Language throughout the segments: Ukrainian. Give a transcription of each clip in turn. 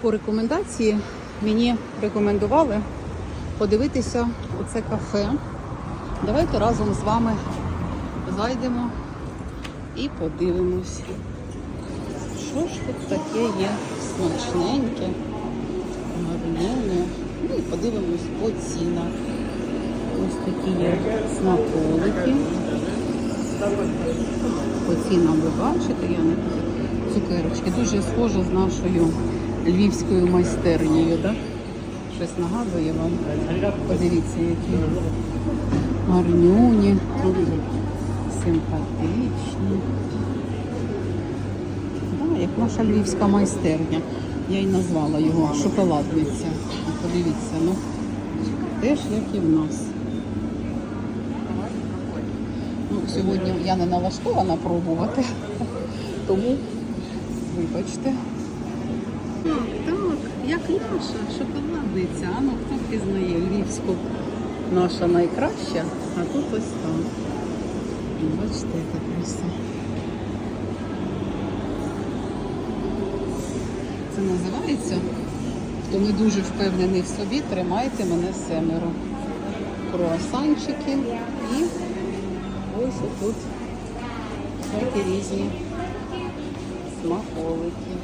По рекомендації мені рекомендували подивитися оце кафе. Давайте разом з вами зайдемо і подивимось. Що ж тут таке є смачненьке, гарнюне. Ну і подивимось по цінах. Ось такі є смаколики. По цінам ви бачите, я не цукерочки. Дуже схоже з нашою львівською майстернею, так? Щось нагадує вам. Подивіться, які гарнюні, симпатичні. Да, як наша львівська майстерня. Я й назвала його шоколадниця. Подивіться, ну теж як і в нас. Ну, сьогодні я не налаштована пробувати, тому вибачте. Так, так, як наша шоколадниця. А ну хто пізнає львівську наша найкраща, а тут ось. Ну, Бачите, яка краса. Це називається, хто не дуже впевнений в собі, тримайте мене семеро. Круасанчики і ось тут всякі різні смаколики.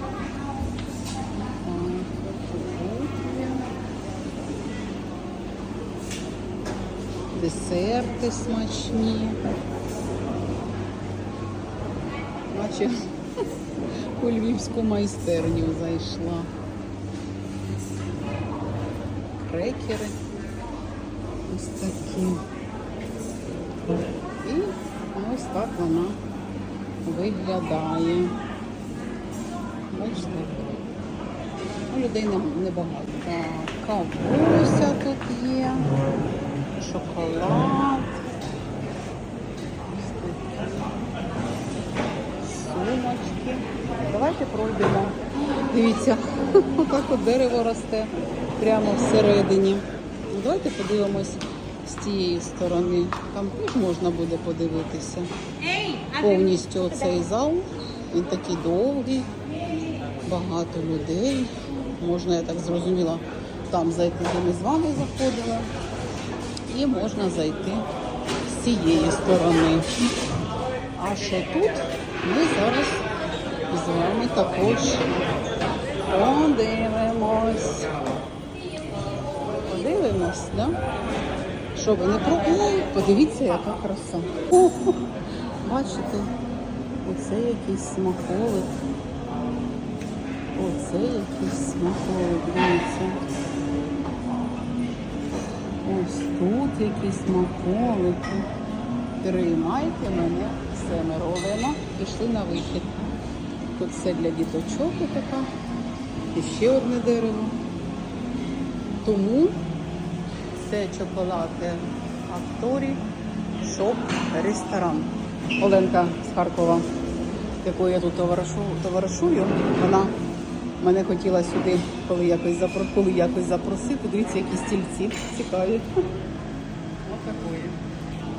Так, тут є. Десерти смачні. Наче у львівську майстерню зайшла. Крекери. Ось такі. І ось так вона виглядає. Бачите? Ну, людей небагато. Так, кавуся тут є, шоколад. Сумочки. Давайте пройдемо. Дивіться, отак от дерево росте прямо всередині. Давайте подивимось з тієї сторони. Там теж можна буде подивитися. Повністю оцей зал. Він такий довгий, багато людей. Можна, я так зрозуміла, там зайти, де ми з вами заходили. І можна зайти з цієї сторони. А що тут? Ми зараз з вами також подивимось. Подивимось, да? Що ви не про... Ой, Подивіться, яка краса. О, бачите, оце якийсь смаколик. Оце якийсь смаколик, дивіться. Ось тут якісь смаколики. Тримайте мене семеро. Олена, пішли на вихід. Тут все для діточок і така. І ще одне дерево. Тому це чоколадне акторі, шоп, ресторан. Оленка з Харкова, якою я тут товаришу- товаришую, вона мене хотіла сюди, коли якось, запро... коли якось запросити. Дивіться, які стільці цікаві. Отакої.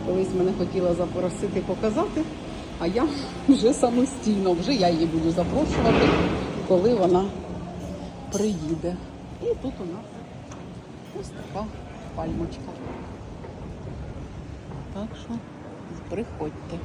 Колись мене хотіла запросити показати, а я вже самостійно, вже я її буду запрошувати, коли вона приїде. І тут у нас ось така пальмочка. Так що приходьте.